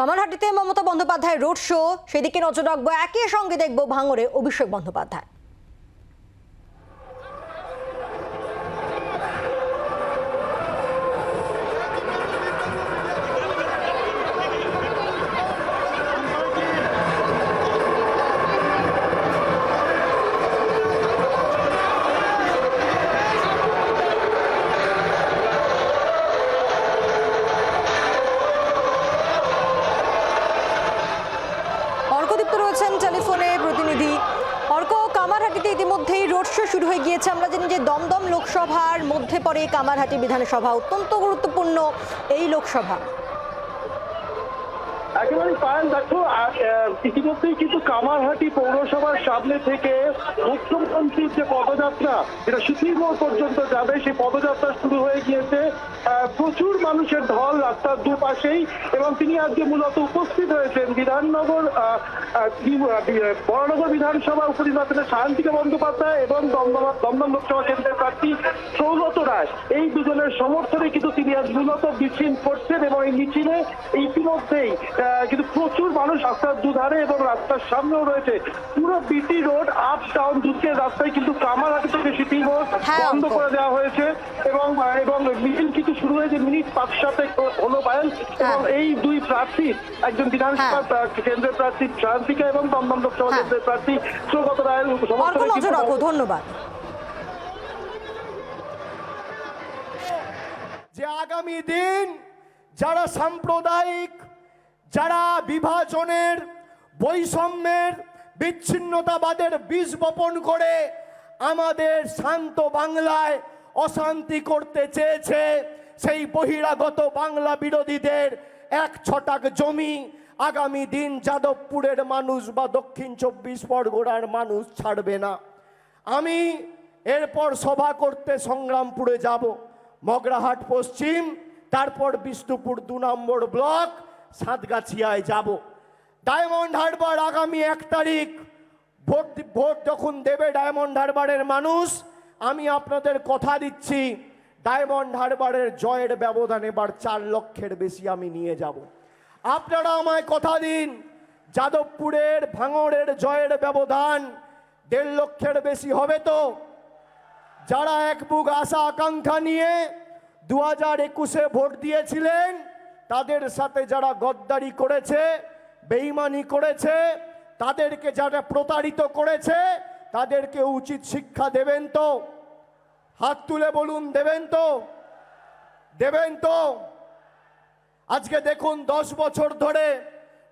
কামারহাটিতে Mamata Bandyopadhyay road show. সেদিকে নজর রাখব একই সঙ্গে দেখব ভাঙরে অভিষেক বন্দ্যোপাধ্যায়। অর্কদীপ্ত রয়েছেন টেলিফোনে প্রতিনিধি অর্ক কামারহাটিতে ইতিমধ্যেই রোড শো শুরু হয়ে গিয়েছে। আমরা জানি যে দমদম লোকসভার মধ্যে পড়ে কামারহাটি বিধানসভা, অত্যন্ত গুরুত্বপূর্ণ এই লোকসভা। একেবারে পায়েল দেখো ইতিমধ্যেই কিন্তু কামারহাটি পৌরসভার সামনে থেকে মুখ্যমন্ত্রীর যে পদযাত্রা, এটা সুপ্রিমোর পর্যন্ত যাবে। সেই পদযাত্রা শুরু হয়ে গিয়েছে। প্রচুর মানুষের ঢল রাস্তার দুপাশেই এবং তিনি আজকে মূলত উপস্থিত হয়েছেন। বিধাননগর বরানগর বিধানসভা উপনির্বাচনে শান্তিকা বন্দ্যোপাধ্যায় এবং দমদম লোকসভা কেন্দ্রের প্রার্থী সৌগত রায় এই দুজনের সমর্থনে কিন্তু তিনি আজ মূলত মিছিল করছেন এবং এই মিছিলে ইতিমধ্যেই কিন্তু প্রচুর মানুষ রাস্তার দুধারে এবং রাস্তার সামনেও রয়েছে। পুরো বিটি রোড আপ ডাউন দুঃখের রাস্তায় কিন্তু কামারহাটি থেকে সিটি হ্যাঁ, বন্ধ করে দেওয়া হয়েছে এবং এবং মিছিল কিন্তু শুরু হয়েছে মিনিট পাঁচ সাথে হলো পায়েল এবং এই দুই প্রার্থী একজন বিধানসভা হ্যাঁ। কেন্দ্রের প্রার্থী শান্তিকা এবং দমদম লোকসভা হ্যাঁ। কেন্দ্রের প্রার্থী সৌগত রায়ের সমর্থনে ধন্যবাদ। যে আগামী দিন যারা সাম্প্রদায়িক যারা বিভাজনের বৈষম্যের বিচ্ছিন্নতাবাদের বীজ বপন করে আমাদের শান্ত বাংলায় অশান্তি করতে চেয়েছে, সেই বহিরাগত বাংলা বিরোধীদের এক ছটাক জমি আগামী দিন যাদবপুরের মানুষ বা দক্ষিণ চব্বিশ পরগনার মানুষ ছাড়বে না। আমি এরপর সভা করতে সংগ্রামপুরে যাব, মগরাহাট পশ্চিম, তারপর বিষ্ণুপুর দু নম্বর ব্লক সাতগাছিয়ায় যাব। ডায়মন্ড হারবার আগামী এক তারিখ। ভোট ভোট যখন দেবে ডায়মন্ড হারবারের মানুষ, আমি আপনাদের কথা দিচ্ছি, ডায়মন্ড হারবারের জয়ের ব্যবধান এবার চার লক্ষের বেশি আমি নিয়ে যাব। আপনারা আমায় কথা দিন, যাদবপুরের ভাঙড়ের জয়ের ব্যবধান দেড় লক্ষের বেশি হবে তো? যারা এক বুক আশা, আকাঙ্ক্ষা নিয়ে দু হাজার একুশে ভোট দিয়েছিলেন তাদের সাথে যারা গদ্দারি করেছে বেইমানি করেছে, তাদেরকে যারা প্রতারিত করেছে, তাদেরকে উচিত শিক্ষা দেবেন তো। হাত তুলে বলুন, দেবেন তো? দেবেন তো? আজকে দেখুন, দশ বছর ধরে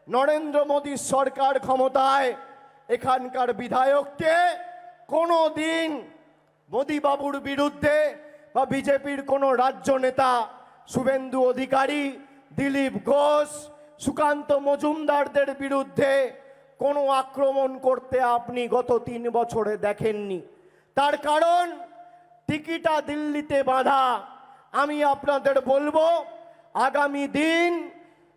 নরেন্দ্র মোদীর সরকার ক্ষমতায় এখানকার বিধায়ককে কোনো দিন মোদীবাবুর বিরুদ্ধে বা বিজেপির কোনো রাজ্য নেতা শুভেন্দু অধিকারী দিলীপ ঘোষ, সুকান্ত মজুমদারদের বিরুদ্ধে কোনো আক্রমণ করতে আপনি গত তিন বছরে দেখেননি। তার কারণ, টিকিটা দিল্লিতে বাঁধা। আমি আপনাদের বলব, আগামী দিন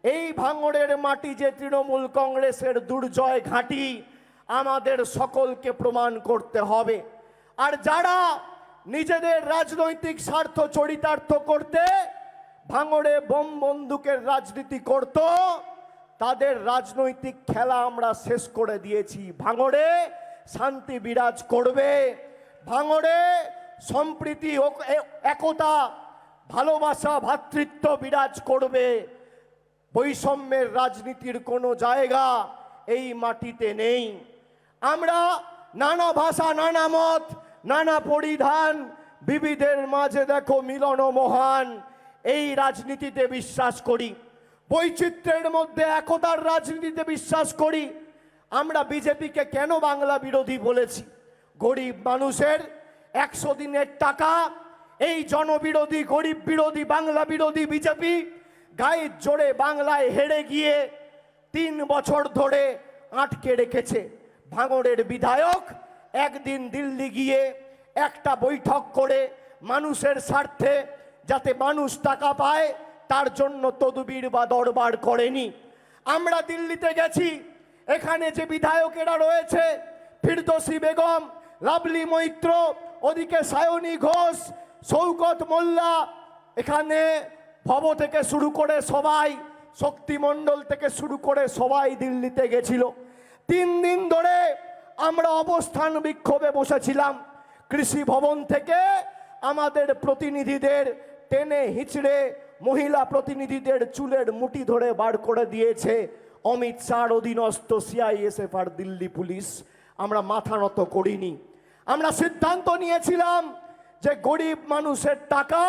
এই ভাঙড়ের মাটি যে তৃণমূল কংগ্রেসের দুর্জয় ঘাঁটি, আমাদের সকলকে প্রমাণ করতে হবে। আর যারা নিজেদের রাজনৈতিক স্বার্থ চরিতার্থ করতে ভাঙড়ে বোম বন্দুকের রাজনীতি করত। তাদের রাজনৈতিক খেলা আমরা শেষ করে দিয়েছি। ভাঙড়ে শান্তি বিরাজ করবে। ভাঙড়ে সম্প্রীতি একতা, ভালোবাসা ভ্রাতৃত্ব বিরাজ করবে। বৈষম্যের রাজনীতির কোনো জায়গা এই মাটিতে নেই। আমরা নানা ভাষা, নানা মত, নানা পরিধান, বিবিধের মাঝে দেখো মিলন মহান। এই রাজনীতিতে বিশ্বাস করি। বৈচিত্র্যের মধ্যে একতার রাজনীতিতে বিশ্বাস করি। আমরা বিজেপিকে কেন বাংলা বিরোধী বলেছি? গরিব মানুষের একশো দিনের টাকা, এই জনবিরোধী, গরিব বিরোধী, বাংলা বিরোধী বিজেপি গায়ের জোরে বাংলায় হেরে গিয়ে তিন বছর ধরে আটকে রেখেছে। ভাঙড়ের বিধায়ক একদিন দিল্লি গিয়ে একটা বৈঠক করে মানুষের স্বার্থে যাতে মানুষ টাকা পায়, তার জন্য তদবির বা দরবার করেনি। আমরা দিল্লিতে গেছি, এখানে যে বিধায়কেরা রয়েছে, ফিরদোসি বেগম লাভলি মৈত্র, ওদিকে সায়নী ঘোষ শৌকত মোল্লা, এখানে ভব থেকে শুরু করে সবাই, শক্তিমণ্ডল থেকে শুরু করে সবাই দিল্লিতে গেছিল। তিন দিন ধরে আমরা অবস্থান বিক্ষোভে বসেছিলাম। কৃষি ভবন থেকে আমাদের প্রতিনিধিদের টেনে হিচড়ে মহিলা প্রতিনিধিদের চুলের মুটি ধরে বার করে দিয়েছে। অমিত শাহর অধীনস্থ সিআইএসএফ আর দিল্লি পুলিশ। আমরা মাথা নত করিনি। আমরা সিদ্ধান্ত নিয়েছিলাম যে গরিব মানুষের টাকা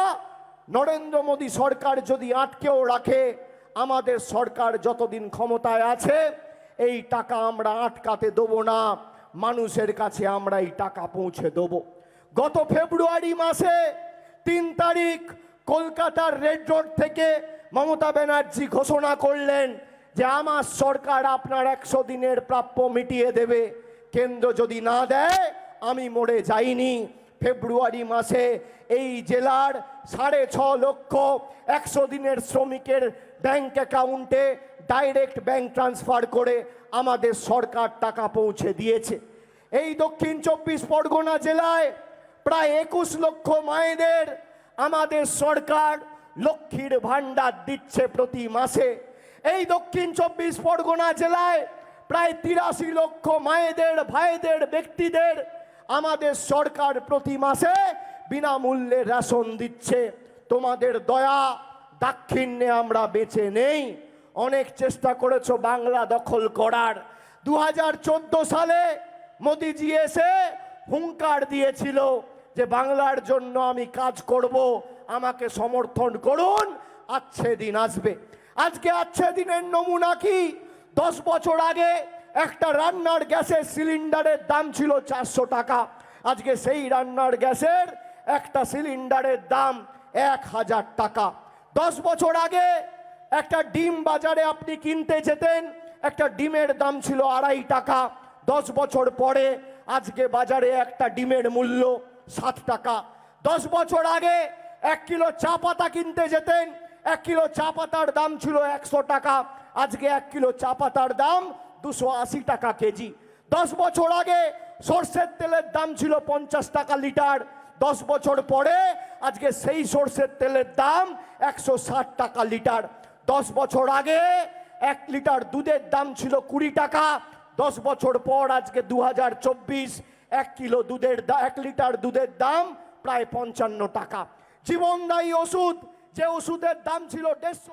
নরেন্দ্র মোদী সরকার যদি আটকেও রাখে, আমাদের সরকার যতদিন ক্ষমতায় আছে, এই টাকা আমরা আটকাতে দেবো না। মানুষের কাছে আমরা এই টাকা পৌঁছে দেবো। গত ফেব্রুয়ারি মাসে তিন তারিখ কলকাতার রেড রোড থেকে মমতা ব্যানার্জি ঘোষণা করলেন যে আমার সরকার আপনার একশো দিনের প্রাপ্য মিটিয়ে দেবে। কেন্দ্র যদি না দেয়, আমি মরে যাইনি। ফেব্রুয়ারি মাসে এই জেলার সাড়ে ছ লক্ষ একশো দিনের শ্রমিকের ব্যাংক অ্যাকাউন্টে ডাইরেক্ট ব্যাংক ট্রান্সফার করে আমাদের সরকার টাকা পৌঁছে দিয়েছে। এই দক্ষিণ চব্বিশ পরগনা জেলায় প্রায় একুশ লক্ষ মায়েদের আমাদের সরকার লক্ষ্মীর ভাণ্ডার দিচ্ছে প্রতি মাসে। এই দক্ষিণ চব্বিশ পরগনা জেলায় প্রায় তিরাশি লক্ষ মায়েদের, ভাইদের, ব্যক্তিদের আমাদের সরকার প্রতি মাসে বিনামূল্যে রেশন দিচ্ছে। তোমাদের দয়া, দাক্ষিণ্যে আমরা বেঁচে নেই। অনেক চেষ্টা করেছ বাংলা দখল করার। দু হাজার চোদ্দ সালে মোদিজি এসে হুঙ্কার দিয়েছিল যে বাংলার জন্য আমি কাজ করব, আমাকে সমর্থন করুন আচ্ছে দিন আসবে। আজকে আচ্ছে দিনের নমুনা কি? দশ বছর আগে একটা রান্নার গ্যাসের সিলিন্ডারের দাম ছিল চারশো টাকা। আজকে সেই রান্নার গ্যাসের একটা সিলিন্ডারের দাম এক হাজার টাকা। দশ বছর আগে একটা ডিম বাজারে আপনি কিনতে যেতেন, একটা ডিমের দাম ছিল আড়াই টাকা। দশ বছর পরে আজকে বাজারে একটা ডিমের মূল্য সাত টাকা। দশ বছর আগে এক কিলো চা পাতা কিনতে যেতেন। এক কিলো চা পাতার দাম ছিল একশো টাকা। আজকে এক কিলো চা পাতার দাম দুশো আশি টাকা কেজি। দশ বছর আগে সর্ষের তেলের দাম ছিল পঞ্চাশ টাকা লিটার। দশ বছর পরে আজকে সেই সর্ষের তেলের দাম একশো ষাট টাকা লিটার। দশ বছর আগে এক লিটার দুধের দাম ছিল কুড়ি টাকা। দশ বছর পর আজকে দু হাজার চব্বিশ এক কিলো দুধের এক লিটার দুধের দাম প্রায় পঞ্চান্ন টাকা। জীবনদায়ী ওষুধ, যে ওষুধের দাম ছিল দেড়শো